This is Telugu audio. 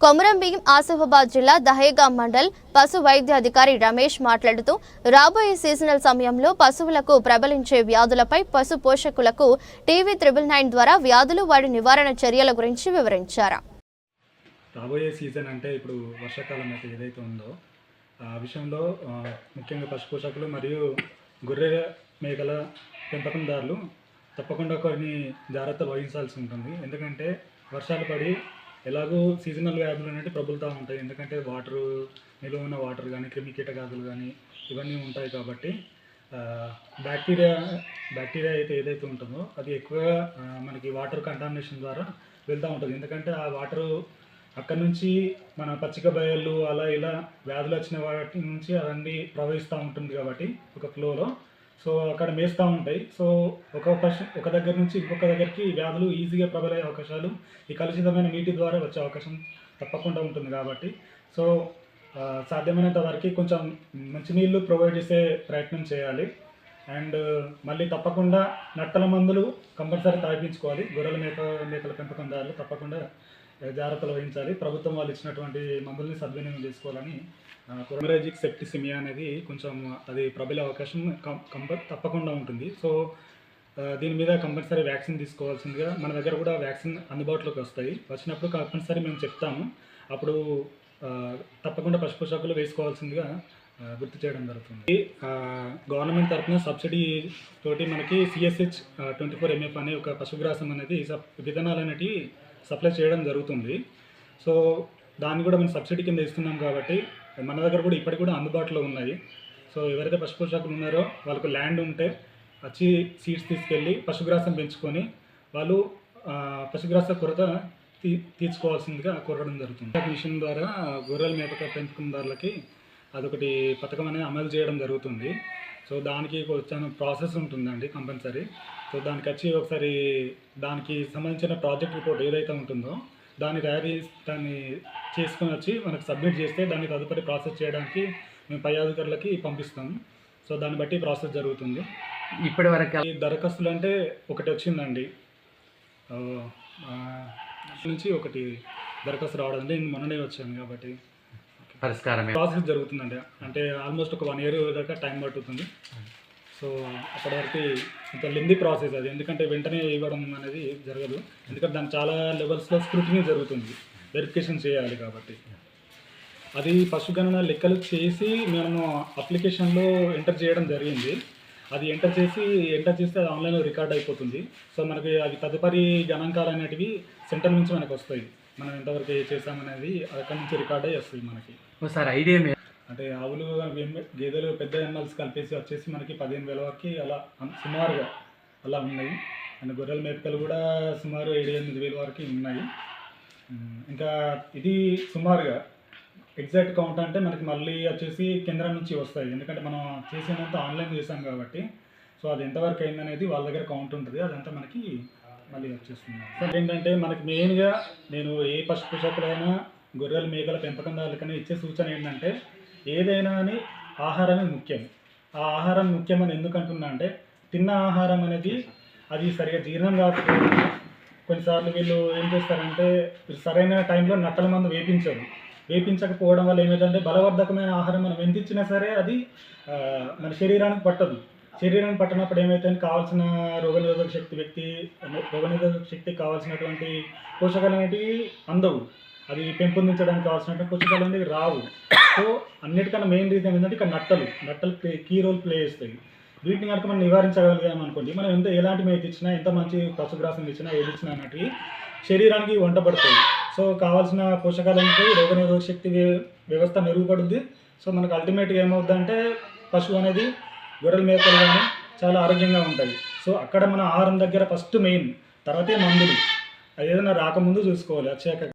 కొమరంభీం ఆసిఫాబాద్ జిల్లా దహేగా మండల్ పశు వైద్యాధికారి రమేష్ మాట్లాడుతూ రాబోయే సీజనల్ సమయంలో పశువులకు ప్రబలించే వ్యాధులపై పశు పోషకులకు టీవీ త్రిబుల్ నైన్ ద్వారా వ్యాధులు వాటి నివారణ చర్యల గురించి వివరించారు. రాబోయే సీజన్ అంటే ఇప్పుడు వర్షాకాలం అయితే ఏదైతే ఉందో ఆ విషయంలో ముఖ్యంగా పశు పోషకులు మరియు గొర్రె మేకల పెంపకందారులు తప్పకుండా కొన్ని జాగ్రత్తలు వహించాల్సి ఉంటుంది. ఎందుకంటే వర్షాలు పడి ఎలాగో సీజనల్ వ్యాధులు అనేవి ప్రబలుతూ ఉంటాయి. ఎందుకంటే వాటర్ నిలువ ఉన్న వాటర్ కానీ క్రిమి కీటకాదులు కానీ ఇవన్నీ ఉంటాయి కాబట్టి బ్యాక్టీరియా బ్యాక్టీరియా అయితే ఏదైతే ఉంటుందో అది ఎక్కువగా మనకి వాటర్ కంటామినేషన్ ద్వారా వెళ్తూ ఉంటుంది. ఎందుకంటే ఆ వాటరు అక్కడ నుంచి మన పచ్చిక బయళ్ళు అలా ఇలా వ్యాధులు వచ్చిన వాటి నుంచి అవన్నీ ప్రవహిస్తూ ఉంటుంది కాబట్టి ఒక ఫ్లోలో సో అక్కడ మేస్తూ ఉంటాయి. సో ఒక ఒక దగ్గర నుంచి ఇంకొక దగ్గరికి వ్యాధులు ఈజీగా ప్రబలయ్యే అవకాశాలు ఈ కలుషితమైన నీటి ద్వారా వచ్చే అవకాశం తప్పకుండా ఉంటుంది కాబట్టి. సో సాధ్యమైనంత వరకు కొంచెం మంచినీళ్ళు ప్రొవైడ్ చేసే ప్రయత్నం చేయాలి. అండ్ మళ్ళీ తప్పకుండా నట్టల మందులు కంపల్సరీ తాగించుకోవాలి. గొర్రెల మేక మేకల పెంపకందారులు తప్పకుండా జాగ్రత్తలు వహించాలి. ప్రభుత్వం వాళ్ళు ఇచ్చినటువంటి మందుల్ని సద్వినియోగం చేసుకోవాలని కొరమరాజిక్ సెప్టిసిమియా అనేది కొంచెం అది ప్రబలే అవకాశం కం- కంప తప్పకుండా ఉంటుంది. సో దీని మీద కంపల్సరీ వ్యాక్సిన్ తీసుకోవాల్సిందిగా మన దగ్గర కూడా వ్యాక్సిన్ అందుబాటులోకి వస్తాయి. వచ్చినప్పుడు కంపల్సరీ మేము చెప్తాము. అప్పుడు తప్పకుండా పశుపోషకులు వేసుకోవాల్సిందిగా గుర్తు చేయడం జరుగుతుంది. గవర్నమెంట్ తరఫున సబ్సిడీ తోటి మనకి సిఎస్హెచ్ ట్వంటీ ఫోర్ ఎంఎఫ్ అనే ఒక పశుగ్రాసం అనేది సబ్ విధానాలు అనేటివి సప్లై చేయడం జరుగుతుంది. సో దాన్ని కూడా మనం సబ్సిడీ కింద ఇస్తున్నాం కాబట్టి మన దగ్గర కూడా ఇప్పటికి కూడా అందుబాటులో ఉన్నాయి. సో ఎవరైతే పశుపోషకులు ఉన్నారో వాళ్ళకు ల్యాండ్ ఉంటే వచ్చి సీడ్స్ తీసుకెళ్ళి పశుగ్రాసం పెంచుకొని వాళ్ళు పశుగ్రాస కొరత తీ తీర్చుకోవాల్సిందిగా కోరడం జరుగుతుంది. మిషన్ ద్వారా గొర్రెల మేపక పెంపకందారులకి అదొకటి పథకం అనేది అమలు చేయడం జరుగుతుంది. సో దానికి కొంచెం ప్రాసెస్ ఉంటుందండి కంపల్సరీ. సో దానికి వచ్చి ఒకసారి దానికి సంబంధించిన ప్రాజెక్ట్ రిపోర్ట్ ఏదైతే ఉంటుందో దాన్ని తయారు దాన్ని చేసుకొని వచ్చి మనకు సబ్మిట్ చేస్తే దాన్ని తదుపరి ప్రాసెస్ చేయడానికి మేము పై అధికారులకి పంపిస్తాము సో దాన్ని బట్టి ప్రాసెస్ జరుగుతుంది. ఇప్పటి వరకు ఈ దరఖాస్తులు అంటే ఒకటి వచ్చిందండి. నుంచి ఒకటి దరఖాస్తు రావడం నేను మొన్ననే వచ్చాను కాబట్టి. పరిష్కారమే. ప్రాసెస్ జరుగుతుందండి. అంటే ఆల్మోస్ట్ ఒక వన్ ఇయర్ దాకా టైం పట్టుతుంది. సో అప్పటి వరకు ఇంత లెంది ప్రాసెస్ అది. ఎందుకంటే వెంటనే ఇవ్వడం అనేది జరగదు. ఎందుకంటే దాని చాలా లెవెల్స్లో స్క్రూటినీ జరుగుతుంది. వెరిఫికేషన్ చేయాలి కాబట్టి. అది పశుగణన లెక్కలు చేసి మేము అప్లికేషన్లో ఎంటర్ చేయడం జరిగింది. అది ఎంటర్ చేసి ఎంటర్ చేస్తే అది ఆన్లైన్లో రికార్డ్ అయిపోతుంది. సో మనకి అది తదుపరి గణాంకాలు అనేటివి సెంటర్ నుంచి మనకు వస్తాయి. మనం ఎంతవరకు చేసామనేది అక్కడి నుంచి రికార్డ్ అయ్యి వస్తుంది మనకి. ఒకసారి ఐడియా అంటే ఆవులు గేదెలు పెద్ద ఎనిమల్స్ కలిపేసి వచ్చేసి మనకి పదిహేను వేల వరకు అలా సుమారుగా అలా ఉన్నాయి. అండ్ గొర్రెల మేకలు కూడా సుమారు ఏడు ఎనిమిది వేల వరకు ఉన్నాయి. ఇంకా ఇది సుమారుగా ఎగ్జాక్ట్ కౌంట్ అంటే మనకి మళ్ళీ వచ్చేసి కేంద్రం నుంచి వస్తాయి. ఎందుకంటే మనం చేసినంత ఆన్లైన్ చేసాం కాబట్టి. సో అది ఎంతవరకు అయిందనేది వాళ్ళ దగ్గర కౌంట్ ఉంటుంది. అదంతా మనకి మళ్ళీ వచ్చేస్తున్నాను ఏంటంటే మనకి మెయిన్గా నేను ఏ పశు పోషకులైనా గొర్రెల మేకల పెంపకందారులకైనా ఇచ్చే సూచన ఏంటంటే ఏదైనా అని ఆహారమే ముఖ్యం. ఆ ఆహారం ముఖ్యమని ఎందుకు అంటున్నా అంటే తిన్న ఆహారం అనేది అది సరిగా జీర్ణం కాకపోతే కొన్నిసార్లు వీళ్ళు ఏం చేస్తారంటే సరైన టైంలో నట్టల మందు వేపించరు. వేపించకపోవడం వల్ల ఏమైందంటే బలవర్ధకమైన ఆహారం మనం ఎంత ఇచ్చినా సరే అది మన శరీరానికి పట్టదు. శరీరానికి పట్టినప్పుడు ఏమైతే కావాల్సిన రోగనిరోధక శక్తి వ్యక్తి రోగనిరోధక శక్తి కావాల్సినటువంటి పోషకాలు అనేటివి అందవు. అది పెంపొందించడానికి కావాల్సినటువంటి పోషకాలు అనేవి రావు. సో అన్నిటికన్నా మెయిన్ రీజన్ ఏంటంటే ఇక్కడ నట్టలు. నట్టలు కీ రోల్ ప్లే చేస్తాయి. వీటిని కనుక మనం నివారించగలిగాం అనుకోండి మనం ఎంత ఎలాంటి మేత ఇచ్చినా ఎంత మంచి పశుగ్రాసం ఇచ్చినా ఏది ఇచ్చినా అన్నటివి శరీరానికి వంట పడుతుంది. సో కావాల్సిన పోషకాలు ఉంటాయి రోగనిరోధక శక్తి వ్యవస్థ మెరుగుపడుద్ది. సో మనకు అల్టిమేట్గా ఏమవుద్దంటే పశువు అనేది గొర్రెల మేకలు కానీ చాలా ఆరోగ్యంగా ఉంటాయి సో అక్కడ మన ఆహారం దగ్గర ఫస్ట్ మెయిన్ తర్వాతే మందులు. అది ఏదైనా రాకముందు చూసుకోవాలి. వచ్చాక